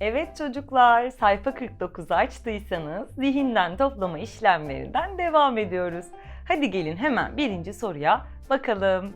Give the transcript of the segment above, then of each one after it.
Evet çocuklar, sayfa 49'u açtıysanız zihinden toplama işlemlerinden devam ediyoruz. Hadi gelin hemen birinci soruya bakalım.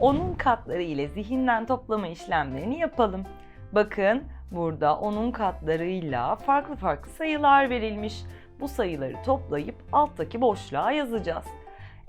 Onun katları ile zihinden toplama işlemlerini yapalım. Bakın burada onun katlarıyla farklı farklı sayılar verilmiş. Bu sayıları toplayıp alttaki boşluğa yazacağız.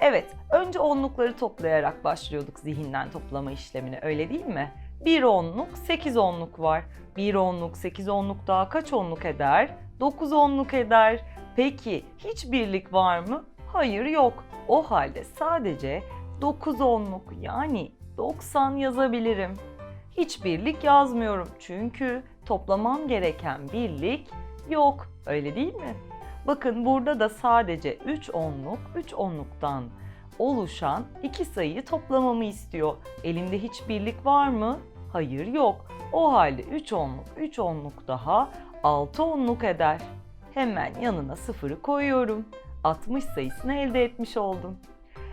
Evet, önce onlukları toplayarak başlıyorduk zihinden toplama işlemine öyle değil mi? 1 onluk, 8 onluk var. 1 onluk, 8 onluk daha kaç onluk eder? 9 onluk eder. Peki hiç birlik var mı? Hayır yok. O halde sadece 9 onluk yani 90 yazabilirim. Hiç birlik yazmıyorum çünkü toplamam gereken birlik yok. Öyle değil mi? Bakın burada da sadece 3 onluk, 3 onluktan oluşan iki sayıyı toplamamı istiyor. Elimde hiç birlik var mı? Hayır yok. O halde 3 onluk, 3 onluk daha 6 onluk eder. Hemen yanına sıfırı koyuyorum. 60 sayısını elde etmiş oldum.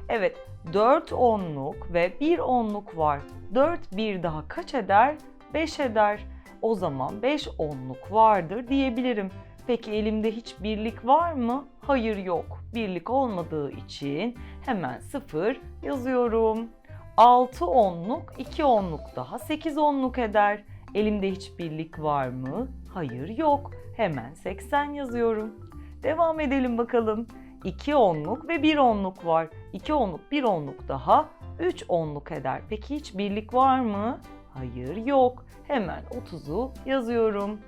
Evet, 4 onluk ve 1 onluk var. 4 bir daha kaç eder? 5 eder. O zaman 5 onluk vardır diyebilirim. Peki elimde hiç birlik var mı? Hayır yok. Birlik olmadığı için hemen sıfır yazıyorum. 6 onluk, 2 onluk daha 8 onluk eder. Elimde hiç birlik var mı? Hayır yok. Hemen 80 yazıyorum. Devam edelim bakalım. 2 onluk ve 1 onluk var. 2 onluk, 1 onluk daha 3 onluk eder. Peki hiç birlik var mı? Hayır yok. Hemen 30'u yazıyorum.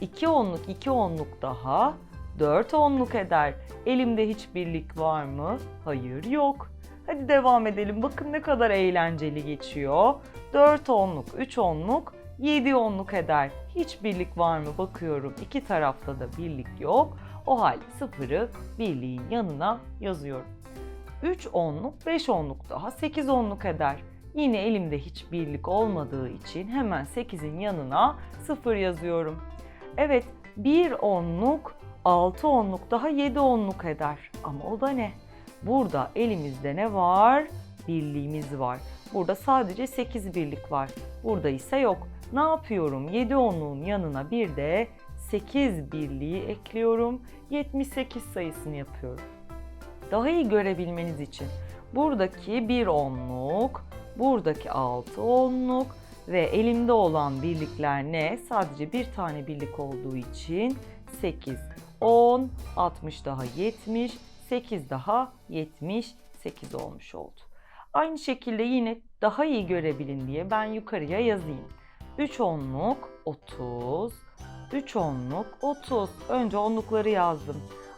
2 onluk, 2 onluk daha 4 onluk eder. Elimde hiç birlik var mı? Hayır yok. Hadi devam edelim. Bakın ne kadar eğlenceli geçiyor. 4 onluk, 3 onluk, 7 onluk eder. Hiç birlik var mı bakıyorum. İki tarafta da birlik yok. O halde sıfırı birliğin yanına yazıyorum. 3 onluk, 5 onluk daha 8 onluk eder. Yine elimde hiç birlik olmadığı için hemen 8'in yanına 0 yazıyorum. Evet, 1 onluk, 6 onluk daha 7 onluk eder. Ama o da ne? Burada elimizde ne var? Birliğimiz var. Burada sadece 8 birlik var. Burada ise yok. Ne yapıyorum? 7 onluğun yanına bir de 8 birliği ekliyorum. 78 sayısını yapıyorum. Daha iyi görebilmeniz için buradaki 1 onluk, buradaki 6 onluk ve elimde olan birlikler ne? Sadece bir tane birlik olduğu için 8, 10, 60 daha 70, 8 daha 78 olmuş oldu. Aynı şekilde yine daha iyi görebilin diye ben yukarıya yazayım. 3 onluk 30, 3 onluk 30. Önce onlukları yazdım.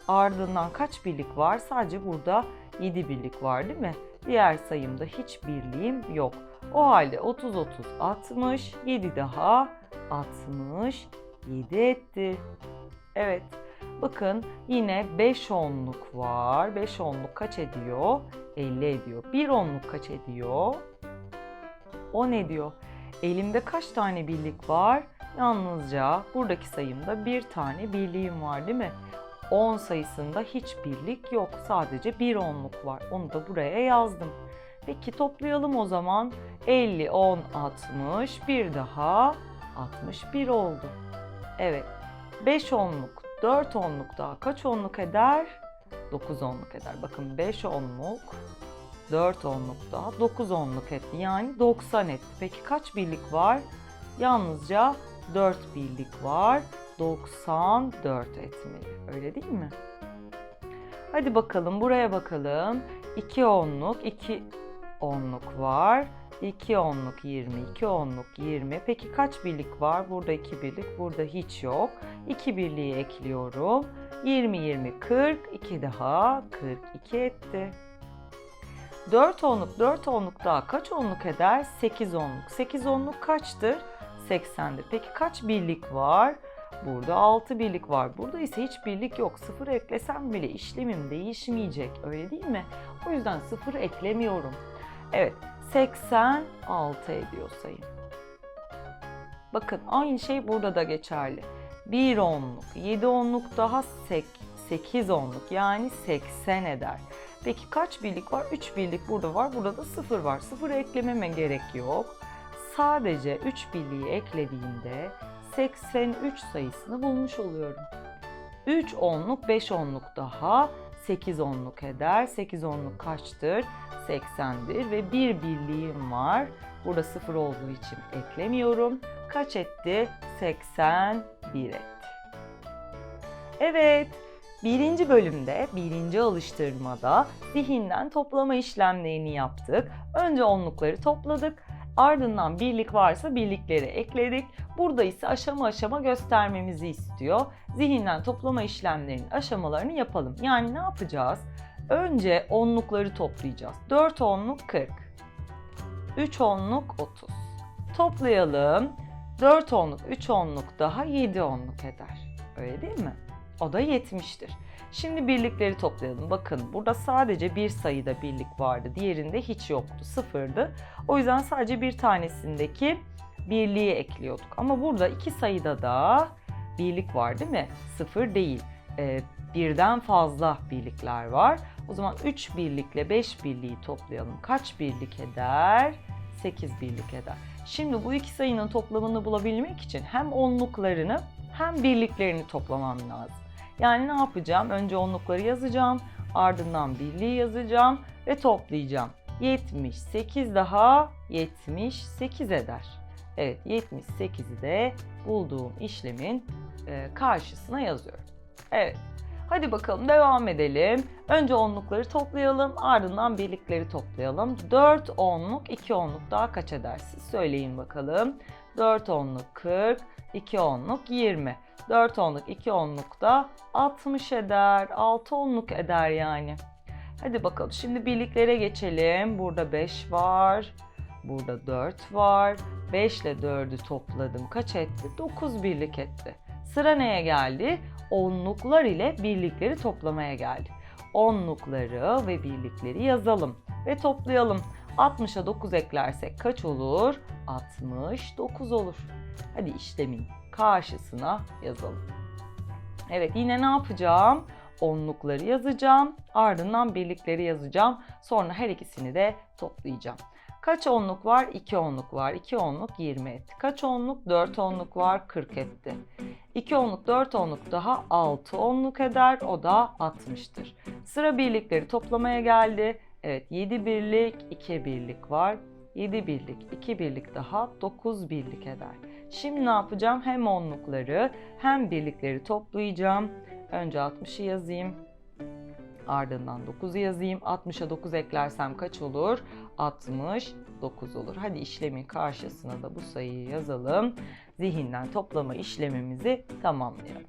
Ardından kaç birlik var? Sadece burada 7 birlik var değil mi? Diğer sayımda hiç birliğim yok. O halde 30 30 60, 7 daha 67 etti. Evet. Bakın yine 5 onluk var. 5 onluk kaç ediyor? 50 ediyor. 1 onluk kaç ediyor? 10 ediyor. Elimde kaç tane birlik var? Yalnızca buradaki sayımda bir tane birliğim var değil mi? 10 sayısında hiç birlik yok. Sadece bir onluk var. Onu da buraya yazdım. Peki toplayalım o zaman. 50, 10, 60. Bir daha 61 oldu. Evet. 5 onluk, 4 onluk daha kaç onluk eder? 9 onluk eder. Bakın 5 onluk, 4 onluk daha 9 onluk etti. Yani 90 etti. Peki kaç birlik var? Yalnızca 4 birlik var. 94 etmeli. Öyle değil mi? Hadi bakalım buraya bakalım. 2 onluk, 2 onluk var. 2 onluk 20, 2 onluk 20. Peki kaç birlik var? Burada 2 birlik, burada hiç yok. 2 birliği ekliyorum. 20, 20, 40. 2 daha 42 etti. 4 onluk, 4 onluk daha kaç onluk eder? 8 onluk. 8 onluk kaçtır? 80'dir. Peki kaç birlik var? Burada 6 birlik var. Burada ise hiç birlik yok. 0 eklesem bile işlemim değişmeyecek. Öyle değil mi? O yüzden 0 eklemiyorum. Evet, 86 ediyor sayım. Bakın aynı şey burada da geçerli. 1 onluk, 7 onluk daha 8 onluk yani 80 eder. Peki kaç birlik var? 3 birlik burada var. Burada da 0 var. 0'ı eklememe gerek yok. Sadece 3 birliği eklediğimde 83 sayısını bulmuş oluyorum. 3 onluk 5 onluk daha 8 onluk eder. 8 onluk kaçtır? 80'dir ve bir birliğim var. Burada 0 olduğu için eklemiyorum. Kaç etti? 81 etti. Evet, birinci bölümde, birinci alıştırmada zihinden toplama işlemlerini yaptık. Önce onlukları topladık. Ardından birlik varsa birlikleri ekledik. Burada ise aşama aşama göstermemizi istiyor. Zihinden toplama işlemlerinin aşamalarını yapalım. Yani ne yapacağız? Önce onlukları toplayacağız. 4 onluk 40. 3 onluk 30. Toplayalım. 4 onluk, 3 onluk daha 7 onluk eder. Öyle değil mi? O da 70'tir. Şimdi birlikleri toplayalım. Bakın burada sadece bir sayıda birlik vardı. Diğerinde hiç yoktu. Sıfırdı. O yüzden sadece bir tanesindeki birliği ekliyorduk. Ama burada iki sayıda da birlik var değil mi? Sıfır değil. Ee, birden fazla birlikler var. O zaman 3 birlikle 5 birliği toplayalım. Kaç birlik eder? 8 birlik eder. Şimdi bu iki sayının toplamını bulabilmek için hem onluklarını hem birliklerini toplamam lazım. Yani ne yapacağım? Önce onlukları yazacağım, ardından birliği yazacağım ve toplayacağım. 78 daha 78 eder. Evet 78'i de bulduğum işlemin e, karşısına yazıyorum. Evet. Hadi bakalım devam edelim. Önce onlukları toplayalım, ardından birlikleri toplayalım. 4 onluk, 2 onluk daha kaç eder siz söyleyin bakalım. 4 onluk 40, 2 onluk 20. 4 onluk, 2 onluk da 60 eder. 6 onluk eder yani. Hadi bakalım şimdi birliklere geçelim. Burada 5 var. Burada 4 var. 5 ile 4'ü topladım. Kaç etti? 9 birlik etti. Sıra neye geldi? Onluklar ile birlikleri toplamaya geldi. Onlukları ve birlikleri yazalım ve toplayalım. 60'a 9 eklersek kaç olur? 69 olur. Hadi işlemin karşısına yazalım. Evet yine ne yapacağım? Onlukları yazacağım. Ardından birlikleri yazacağım. Sonra her ikisini de toplayacağım. Kaç onluk var? 2 onluk var. 2 onluk 20 etti. Kaç onluk? 4 onluk var. 40 etti. 2 onluk 4 onluk daha 6 onluk eder. O da 60'tır. Sıra birlikleri toplamaya geldi. Evet 7 birlik 2 birlik var. 7 birlik 2 birlik daha 9 birlik eder. Şimdi ne yapacağım? Hem onlukları hem birlikleri toplayacağım. Önce 60'ı yazayım. Ardından 9'u yazayım. 60'a 9 eklersem kaç olur? 69 olur. Hadi işlemin karşısına da bu sayıyı yazalım. Zihinden toplama işlemimizi tamamlayalım.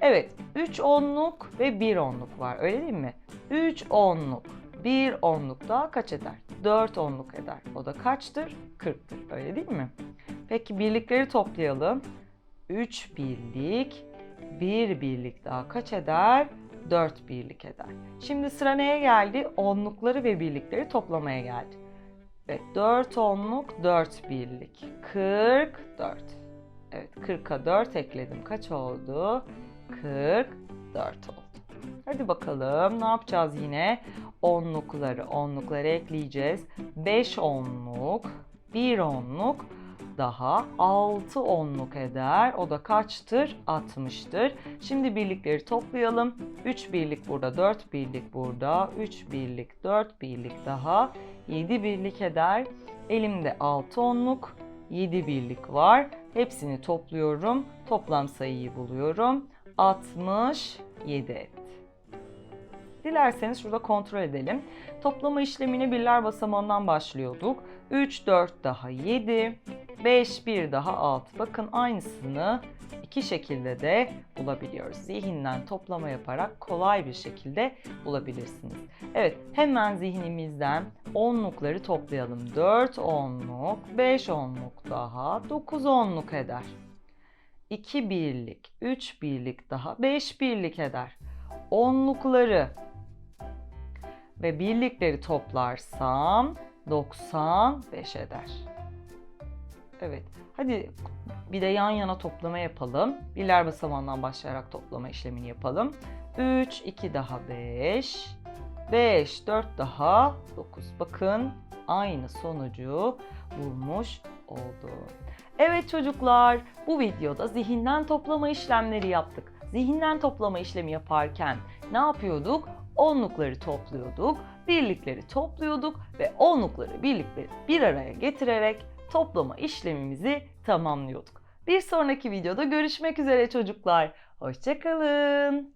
Evet, 3 onluk ve 1 onluk var. Öyle değil mi? 3 onluk, 1 onluk daha kaç eder? 4 onluk eder. O da kaçtır? 40'tır. Öyle değil mi? Peki birlikleri toplayalım. 3 birlik, 1 birlik daha kaç eder? 4 birlik eder. Şimdi sıra neye geldi? Onlukları ve birlikleri toplamaya geldi. Evet 4 onluk 4 birlik. 44. Evet 40'a 4 ekledim. Kaç oldu? 44 oldu. Hadi bakalım ne yapacağız yine? Onlukları, onlukları ekleyeceğiz. 5 onluk, 1 onluk, daha 6 onluk eder. O da kaçtır? 60'tır. Şimdi birlikleri toplayalım. 3 birlik burada, 4 birlik burada, 3 birlik, 4 birlik daha 7 birlik eder. Elimde 6 onluk, 7 birlik var. Hepsini topluyorum. Toplam sayıyı buluyorum. 67 etti. Dilerseniz şurada kontrol edelim. Toplama işlemine birler basamağından başlıyorduk. 3, 4 daha 7, 5, 1 daha 6. Bakın aynısını iki şekilde de bulabiliyoruz. Zihinden toplama yaparak kolay bir şekilde bulabilirsiniz. Evet hemen zihnimizden onlukları toplayalım. 4 onluk, 5 onluk daha 9 onluk eder. 2 birlik, 3 birlik daha 5 birlik eder. Onlukları ve birlikleri toplarsam 95 eder. Evet. Hadi bir de yan yana toplama yapalım. Birler basamağından başlayarak toplama işlemini yapalım. 3, 2 daha 5, 5, 4 daha 9. Bakın aynı sonucu bulmuş oldum. Evet çocuklar, bu videoda zihinden toplama işlemleri yaptık. Zihinden toplama işlemi yaparken ne yapıyorduk? Onlukları topluyorduk, birlikleri topluyorduk ve onlukları birlikleri bir araya getirerek toplama işlemimizi tamamlıyorduk. Bir sonraki videoda görüşmek üzere çocuklar. Hoşçakalın.